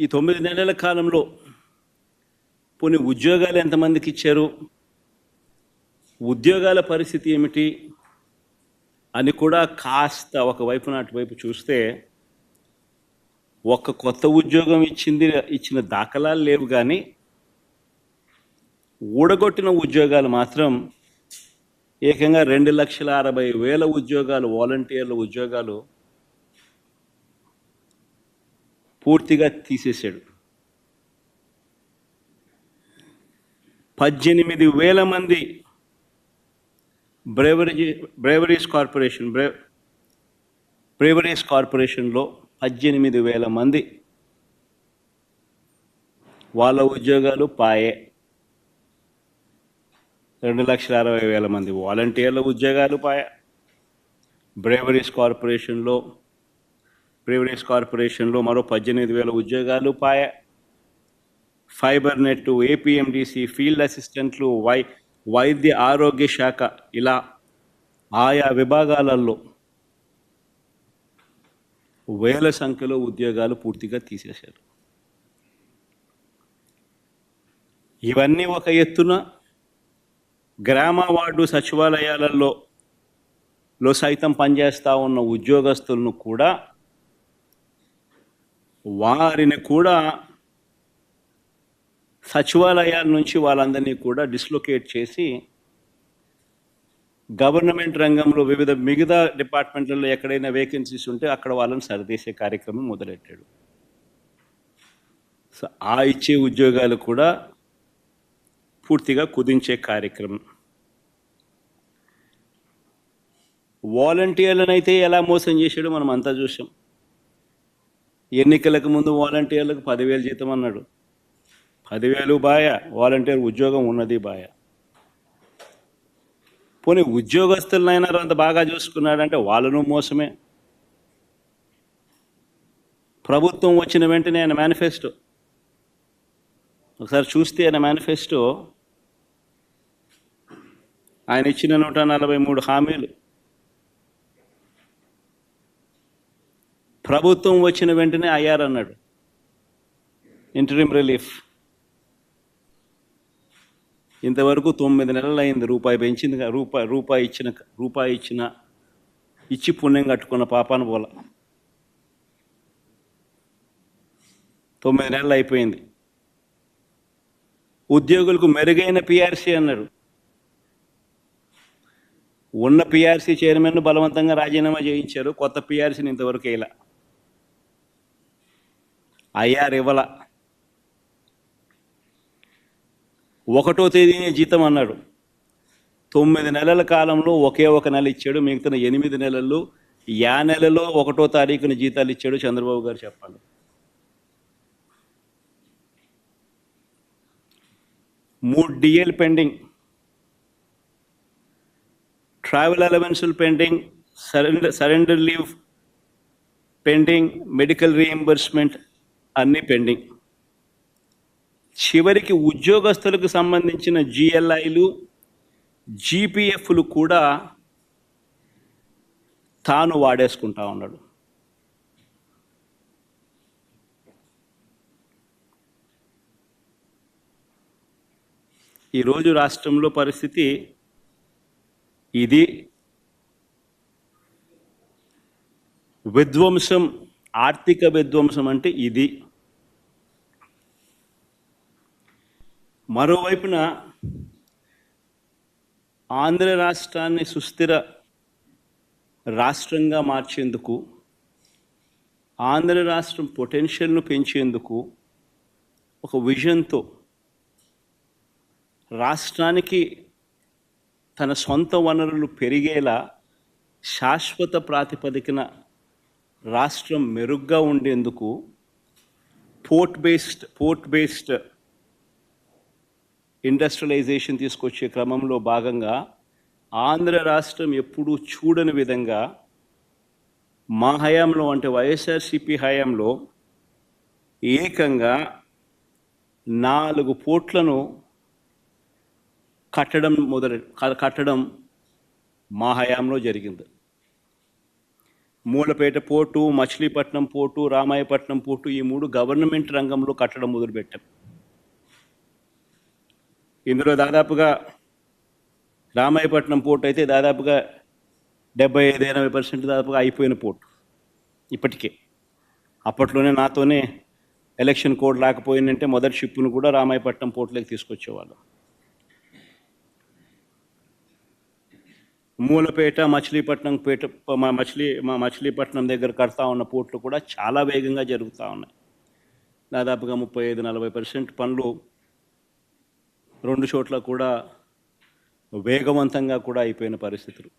ఈ తొమ్మిది నెలల కాలంలో పోనీ ఉద్యోగాలు ఎంతమందికి ఇచ్చారు? ఉద్యోగాల పరిస్థితి ఏమిటి? అని కూడా కాస్త ఒకవైపు నాటివైపు చూస్తే ఒక్క కొత్త ఉద్యోగం ఇచ్చింది ఇచ్చిన దాఖలాలు లేవు కానీ ఊడగొట్టిన ఉద్యోగాలు మాత్రం ఏకంగా రెండు లక్షల అరవై వేల ఉద్యోగాలు వాలంటీర్ల ఉద్యోగాలు పూర్తిగా తీసేశాడు. పద్దెనిమిది వేల మంది బ్రేవరీ బ్రేవరీస్ కార్పొరేషన్ బ్రే బ్రేవరీస్ కార్పొరేషన్లో పద్దెనిమిది వేల మంది వాళ్ళ ఉద్యోగాలు పాయే. రెండు లక్షల అరవై వేల మంది వాలంటీర్ల ఉద్యోగాలు పాయ. బ్రేవరీస్ కార్పొరేషన్లో బ్రేవరీస్ కార్పొరేషన్లో మరో పద్దెనిమిది వేల ఉద్యోగాలు పాయ. ఫైబర్ నెట్ ఏపీఎండిసి ఫీల్డ్ అసిస్టెంట్లు వై వైద్య ఆరోగ్య శాఖ ఇలా ఆయా విభాగాలలో వేల సంఖ్యలో ఉద్యోగాలు పూర్తిగా తీసేశారు. ఇవన్నీ ఒక ఎత్తున గ్రామ వార్డు సచివాలయాలలో లో సైతం పనిచేస్తూ ఉన్న ఉద్యోగస్తులను కూడా వారిని కూడా సచివాలయాల నుంచి వాళ్ళందరినీ కూడా డిస్లొకేట్ చేసి గవర్నమెంట్ రంగంలో వివిధ మిగతా డిపార్ట్మెంట్లలో ఎక్కడైనా వేకెన్సీస్ ఉంటే అక్కడ వాళ్ళని సరిదేసే కార్యక్రమం మొదలెట్టాడు. సో ఆ ఇచ్చే ఉద్యోగాలు కూడా పూర్తిగా కుదించే కార్యక్రమం. వాలంటీర్లను ఎలా మోసం చేశాడో మనం అంతా చూసాం ఎన్నికలకు ముందు వాలంటీర్లకు పదివేలు జీతం అన్నాడు. పదివేలు బాయ వాలంటీర్ ఉద్యోగం ఉన్నది బాయ. పోనీ ఉద్యోగస్తులనైనా అంత బాగా చూసుకున్నాడంటే వాళ్ళను మోసమే. ప్రభుత్వం వచ్చిన వెంటనే ఆయన మేనిఫెస్టో. ఒకసారి చూస్తే ఆయన మేనిఫెస్టో. ఆయన ఇచ్చిన నూట నలభై మూడు హామీలు. ప్రభుత్వం వచ్చిన వెంటనే అయ్యారన్నాడు ఇంటరిమ్ రిలీఫ్ ఇంతవరకు తొమ్మిది నెలలు అయింది. రూపాయి పెంచింది రూపాయి రూపాయి ఇచ్చిన రూపాయి ఇచ్చిన ఇచ్చి పుణ్యం కట్టుకున్న పాపాను పోల. తొమ్మిది నెలలు అయిపోయింది. ఉద్యోగులకు మెరుగైన పిఆర్సీ అన్నాడు. ఉన్న పిఆర్సీ చైర్మన్ను బలవంతంగా రాజీనామా చేయించారు. కొత్త పిఆర్సీని ఇంతవరకు ఇలా ఐఆర్ ఇవ్వల. ఒకటో తేదీనే జీతం అన్నాడు. తొమ్మిది నెలల కాలంలో ఒకే ఒక నెల ఇచ్చాడు మిగతా ఎనిమిది నెలల్లో యా నెలలో ఒకటో తారీఖున జీతాలు ఇచ్చాడు చంద్రబాబు గారు చెప్పండి మూడు DL pending. Travel అలవెన్సులు pending surrender surrender leave pending medical reimbursement అన్నీ పెండింగ్. చివరికి ఉద్యోగస్తులకు సంబంధించిన జిఎల్ఐలు జీపీఎఫ్లు కూడా తాను వాడేసుకుంటా ఉన్నాడు. ఈరోజు రాష్ట్రంలో పరిస్థితి ఇది. విధ్వంసం ఆర్థిక విధ్వంసం అంటే ఇది. మరోవైపున ఆంధ్ర రాష్ట్రాన్ని సుస్థిర రాష్ట్రంగా మార్చేందుకు ఆంధ్ర రాష్ట్రం పొటెన్షియల్ను పెంచేందుకు ఒక విజన్తో రాష్ట్రానికి తన సొంత వనరులు పెరిగేలా శాశ్వత ప్రాతిపదికన రాష్ట్రం మెరుగ్గా ఉండేందుకు port based port based industrialisation తీసుకొచ్చే క్రమంలో భాగంగా ఆంధ్ర రాష్ట్రం ఎప్పుడూ చూడని విధంగా మా హయాంలో అంటే వైఎస్ఆర్సిపి హయాంలో ఏకంగా నాలుగు పోట్లను కట్టడం మొదలు కట్టడం మా హయాంలో జరిగింది. Mulapeta port Machilipatnam port Ramayapatnam port ఈ మూడు గవర్నమెంట్ రంగంలో కట్టడం మొదలుపెట్టాం. ఇందులో దాదాపుగా రామాయపట్నం పోర్టు అయితే దాదాపుగా డెబ్బై ఐదు ఎనభై పర్సెంట్ దాదాపుగా అయిపోయిన పోర్ట్ ఇప్పటికే. అప్పట్లోనే నాతోనే ఎలక్షన్ కోడ్ రాకపోయిందంటే మొదటి షిప్ను కూడా రామాయపట్నం పోర్ట్లోకి తీసుకొచ్చేవాళ్ళం. మూలపేట మచిలీపట్నం పేట మా మచిలీ మా మచిలీపట్నం దగ్గర కడతా ఉన్న పోర్ట్లు కూడా చాలా వేగంగా జరుగుతూ ఉన్నాయి. దాదాపుగా ముప్పై ఐదు నలభై పర్సెంట్ పనులు రెండు చోట్ల కూడా వేగవంతంగా కూడా అయిపోయిన పరిస్థితులు.